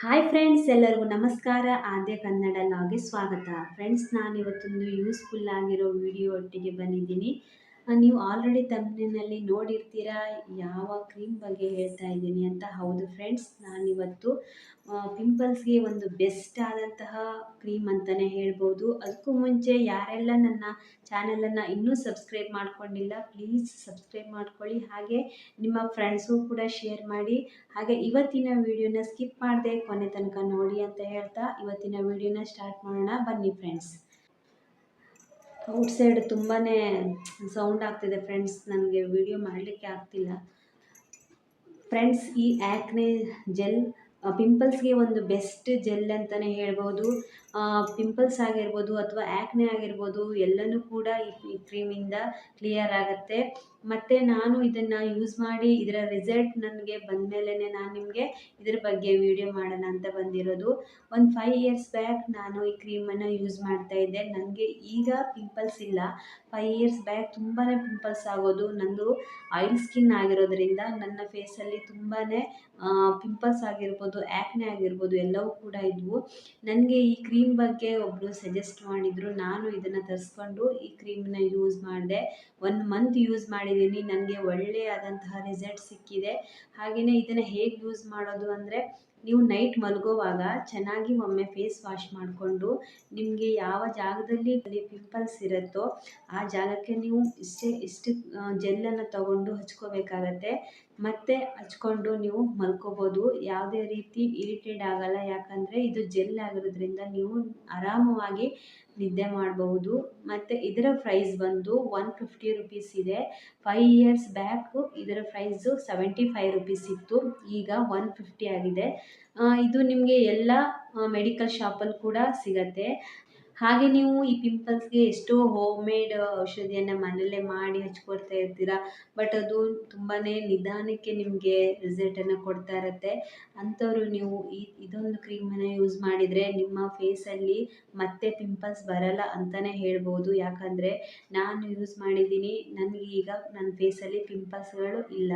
Hi friends ಎಲ್ಲರಿಗೂ ನಮಸ್ಕಾರ. ಆದ್ಯ ಕನ್ನಡ ಲಾಗೆ ಸ್ವಾಗತ. ಫ್ರೆಂಡ್ಸ್ ನಾನು ಇವತ್ತೊಂದು ಯೂಸ್ಫುಲ್ ಆಗಿರೋ ವಿಡಿಯೋ ಒಟ್ಟಿಗೆ ಬಂದಿದ್ದೀನಿ. ನೀವು ಆಲ್ರೆಡಿ ತಮ್ಮನಲ್ಲಿ ನೋಡಿರ್ತೀರಾ? ಯಾವ ಕ್ರೀಮ್ ಬಗ್ಗೆ ಹೇಳ್ತಾ ಇದ್ದೀನಿ ಅಂತ? ಹೌದು ಫ್ರೆಂಡ್ಸ್ ನಾನಿವತ್ತು ಪಿಂಪಲ್ಸ್ಗೆ ಒಂದು ಬೆಸ್ಟ್ ಆದಂತಹ ಕ್ರೀಮ್ ಅಂತಲೇ ಹೇಳ್ಬೋದು. ಅದಕ್ಕೂ ಮುಂಚೆ ಯಾರೆಲ್ಲ ನನ್ನ ಚಾನಲನ್ನು ಇನ್ನೂ ಸಬ್ಸ್ಕ್ರೈಬ್ ಮಾಡ್ಕೊಂಡಿಲ್ಲ ಪ್ಲೀಸ್ ಸಬ್ಸ್ಕ್ರೈಬ್ ಮಾಡ್ಕೊಳ್ಳಿ. ಹಾಗೆ ನಿಮ್ಮ ಫ್ರೆಂಡ್ಸು ಕೂಡ ಶೇರ್ ಮಾಡಿ. ಹಾಗೆ ಇವತ್ತಿನ ವಿಡಿಯೋನ ಸ್ಕಿಪ್ ಮಾಡದೆ ಕೊನೆ ತನಕ ನೋಡಿ ಅಂತ ಹೇಳ್ತಾ, ಇವತ್ತಿನ ವಿಡಿಯೋನ ಸ್ಟಾರ್ಟ್ ಮಾಡೋಣ. ಬನ್ನಿ ಫ್ರೆಂಡ್ಸ್ ಔಟ್ ಸೈಡ್ ತುಂಬಾ ಸೌಂಡ್ ಆಗ್ತಿದೆ ಫ್ರೆಂಡ್ಸ್, ನನಗೆ ವಿಡಿಯೋ ಮಾಡಲಿಕ್ಕೆ ಆಗ್ತಿಲ್ಲ. ಫ್ರೆಂಡ್ಸ್, ಈ ಆ್ಯಕ್ನೆ ಜೆಲ್ ಪಿಂಪಲ್ಸ್ಗೆ ಒಂದು ಬೆಸ್ಟ್ ಜೆಲ್ ಅಂತಲೇ ಹೇಳ್ಬೋದು. ಪಿಂಪಲ್ಸ್ ಆಗಿರ್ಬೋದು ಅಥವಾ ಆ್ಯಕ್ನೆ ಆಗಿರ್ಬೋದು, ಎಲ್ಲನೂ ಕೂಡ ಈ ಕ್ರೀಮಿಂದ ಕ್ಲಿಯರ್ ಆಗುತ್ತೆ. ಮತ್ತು ನಾನು ಇದನ್ನು ಯೂಸ್ ಮಾಡಿ ಇದರ ರಿಸಲ್ಟ್ ನನಗೆ ಬಂದಮೇಲೆ ನಾನು ನಿಮಗೆ ಇದ್ರ ಬಗ್ಗೆ ವಿಡಿಯೋ ಮಾಡೋಣ ಅಂತ ಬಂದಿರೋದು. ಒಂದು ಫೈವ್ ಇಯರ್ಸ್ ಬ್ಯಾಕ್ ನಾನು ಈ ಕ್ರೀಮನ್ನು ಯೂಸ್ ಮಾಡ್ತಾ ಇದ್ದೆ. ನನಗೆ ಈಗ ಪಿಂಪಲ್ಸ್ ಇಲ್ಲ. ಫೈವ್ ಇಯರ್ಸ್ ಬ್ಯಾಕ್ ತುಂಬಾ ಪಿಂಪಲ್ಸ್ ಆಗೋದು. ನಂದು ಆಯಿಲ್ ಸ್ಕಿನ್ ಆಗಿರೋದ್ರಿಂದ ನನ್ನ ಫೇಸಲ್ಲಿ ತುಂಬಾ ಪಿಂಪಲ್ಸ್ ಆಗಿರ್ಬೋದು ಆ್ಯಕ್ನೆ ಆಗಿರ್ಬೋದು ಎಲ್ಲವೂ ಕೂಡ ಇದ್ವು. ನನಗೆ ಈ ಕ್ರೀಮ್ ಬಗ್ಗೆ ಒಬ್ಬರು ಸಜೆಸ್ಟ್ ಮಾಡಿದರು. ನಾನು ಇದನ್ನು ತರಿಸ್ಕೊಂಡು ಈ ಕ್ರೀಮನ್ನ ಯೂಸ್ ಮಾಡಿದೆ. ಒನ್ ಮಂತ್ ಯೂಸ್ ಮಾಡಿದ್ದೀನಿ ನನಗೆ ಒಳ್ಳೆಯದಾದಂತಹ ರಿಸಲ್ಟ್ ಸಿಕ್ಕಿದೆ. ಹಾಗೆಯೇ ಇದನ್ನು ಹೇಗೆ ಯೂಸ್ ಮಾಡೋದು ಅಂದರೆ ನೀವು ನೈಟ್ ಮಲಗೋವಾಗ ಚೆನ್ನಾಗಿ ಒಮ್ಮೆ ಫೇಸ್ ವಾಶ್ ಮಾಡಿಕೊಂಡು ನಿಮಗೆ ಯಾವ ಜಾಗದಲ್ಲಿ ಪಿಂಪಲ್ಸ್ ಇರುತ್ತೋ ಆ ಜಾಗಕ್ಕೆ ನೀವು ಇಷ್ಟೇ ಇಷ್ಟು ಜೆಲ್ಲನ್ನು ತಗೊಂಡು ಹಚ್ಕೋಬೇಕಾಗತ್ತೆ. ಮತ್ತೆ ಹಚ್ಕೊಂಡು ನೀವು ಮಲ್ಕೋಬೋದು. ಯಾವುದೇ ರೀತಿ ಇರಿಟೇಟ್ ಆಗಲ್ಲ. ಯಾಕಂದರೆ ಇದು ಜೆಲ್ ಆಗಿರೋದ್ರಿಂದ ನೀವು ಆರಾಮವಾಗಿ ನಿದ್ದೆ ಮಾಡಬಹುದು. ಮತ್ತು ಇದರ ಪ್ರೈಸ್ ಬಂದು ಒನ್ ಫಿಫ್ಟಿ ರುಪೀಸ್ ಇದೆ. ಫೈವ್ ಇಯರ್ಸ್ ಬ್ಯಾಕು ಇದರ ಪ್ರೈಸು ಸೆವೆಂಟಿ ಫೈವ್ ರುಪೀಸ್ ಇತ್ತು. ಈಗ ಒನ್ ಫಿಫ್ಟಿ ಆಗಿದೆ. ಇದು ನಿಮಗೆ ಎಲ್ಲ ಮೆಡಿಕಲ್ ಶಾಪಲ್ಲಿ ಕೂಡ ಸಿಗತ್ತೆ. ಹಾಗೆ ನೀವು ಈ ಪಿಂಪಲ್ಸ್ಗೆ ಎಷ್ಟೋ ಹೋಮ್ ಮೇಡ್ ಔಷಧಿಯನ್ನು ಮನೆಯಲ್ಲೇ ಮಾಡಿ ಹಚ್ಕೊಳ್ತಾ ಇರ್ತೀರ? ಬಟ್ ಅದು ತುಂಬಾ ನಿಧಾನಕ್ಕೆ ನಿಮಗೆ ರಿಸಲ್ಟನ್ನು ಕೊಡ್ತಾ ಇರುತ್ತೆ. ಅಂಥವ್ರು ನೀವು ಈ, ಇದೊಂದು ಕ್ರೀಮನ್ನು ಯೂಸ್ ಮಾಡಿದರೆ ನಿಮ್ಮ ಫೇಸಲ್ಲಿ ಮತ್ತೆ ಪಿಂಪಲ್ಸ್ ಬರಲ್ಲ ಅಂತಲೇ ಹೇಳ್ಬೋದು. ಯಾಕಂದರೆ ನಾನು ಯೂಸ್ ಮಾಡಿದ್ದೀನಿ, ನನಗೆ ಈಗ ನನ್ನ ಫೇಸಲ್ಲಿ ಪಿಂಪಲ್ಸ್ಗಳು ಇಲ್ಲ.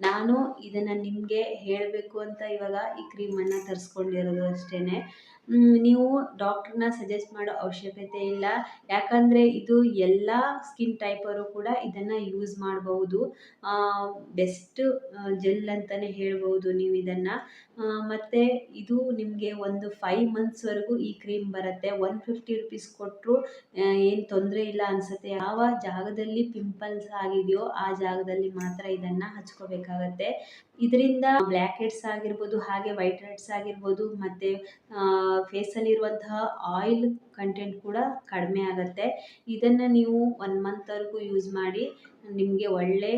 ನಾನು ಇದನ್ನು ನಿಮಗೆ ಹೇಳಬೇಕು ಅಂತ ಇವಾಗ ಈ ಕ್ರೀಮನ್ನು ತರಿಸ್ಕೊಂಡಿರೋದು ಅಷ್ಟೇ ನೀವು ಡಾಕ್ಟ್ರನ್ನ ಸಜೆಸ್ಟ್ ಮಾಡೋ ಅವಶ್ಯಕತೆ ಇಲ್ಲ. ಯಾಕಂದರೆ ಇದು ಎಲ್ಲ ಸ್ಕಿನ್ ಟೈಪರು ಕೂಡ ಇದನ್ನು ಯೂಸ್ ಮಾಡಬಹುದು. ಬೆಸ್ಟ್ ಜೆಲ್ ಅಂತಲೇ ಹೇಳ್ಬೋದು ನೀವು ಇದನ್ನು. ಮತ್ತು ಇದು ನಿಮಗೆ ಒಂದು ಫೈವ್ ಮಂತ್ಸ್ವರೆಗೂ ಈ ಕ್ರೀಮ್ ಬರುತ್ತೆ. ಒನ್ ಫಿಫ್ಟಿ ರುಪೀಸ್ ಕೊಟ್ಟರು ಏನು ತೊಂದರೆ ಇಲ್ಲ ಅನಿಸುತ್ತೆ. ಯಾವ ಜಾಗದಲ್ಲಿ ಪಿಂಪಲ್ಸ್ ಆಗಿದೆಯೋ ಆ ಜಾಗದಲ್ಲಿ ಮಾತ್ರ ಇದನ್ನು ಹಚ್ಕೋಬೇಕಾಗತ್ತೆ. ಇದರಿಂದ ಬ್ಲ್ಯಾಕ್ ಹೆಡ್ಸ್ ಆಗಿರ್ಬೋದು, ಹಾಗೆ ವೈಟ್ ಹೆಡ್ಸ್ ಆಗಿರ್ಬೋದು, ಮತ್ತು ಫೇಸಲ್ಲಿರುವಂತಹ ಆಯಿಲ್ ಕಂಟೆಂಟ್ ಕೂಡ ಕಡಿಮೆ ಆಗುತ್ತೆ. ಇದನ್ನು ನೀವು ಒನ್ ಮಂತ್ವರೆಗೂ ಯೂಸ್ ಮಾಡಿ ನಿಮಗೆ ಒಳ್ಳೆ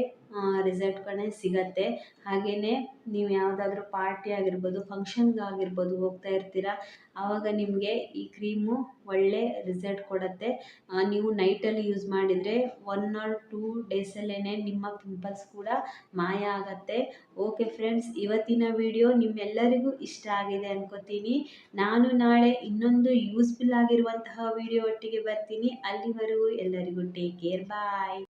ರಿಸಲ್ಟ್ಗಳೇ ಸಿಗತ್ತೆ. ಹಾಗೆಯೇ ನೀವು ಯಾವುದಾದ್ರೂ ಪಾರ್ಟಿ ಆಗಿರ್ಬೋದು ಫಂಕ್ಷನ್ಗಾಗಿರ್ಬೋದು ಹೋಗ್ತಾ ಇರ್ತೀರ, ಆವಾಗ ನಿಮಗೆ ಈ ಕ್ರೀಮು ಒಳ್ಳೆ ರಿಸಲ್ಟ್ ಕೊಡುತ್ತೆ. ನೀವು ನೈಟಲ್ಲಿ ಯೂಸ್ ಮಾಡಿದರೆ ಒನ್ ಆರ್ ಟೂ ಡೇಸಲ್ಲೇ ನಿಮ್ಮ ಪಿಂಪಲ್ಸ್ ಕೂಡ ಮಾಯ ಆಗುತ್ತೆ. ಓಕೆ ಫ್ರೆಂಡ್ಸ್ ಇವತ್ತಿನ ವಿಡಿಯೋ ನಿಮ್ಮೆಲ್ಲರಿಗೂ ಇಷ್ಟ ಆಗಿದೆ ಅನ್ಕೋತೀನಿ. ನಾನು ನಾಳೆ ಇನ್ನೊಂದು ಯೂಸ್ಫುಲ್ ಆಗಿರುವಂತಹ ವಿಡಿಯೋ ಒಟ್ಟಿಗೆ ಬರ್ತೀನಿ. ಅಲ್ಲಿವರೆಗೂ ಎಲ್ಲರಿಗೂ ಟೇಕ್ ಕೇರ್ ಬಾಯ್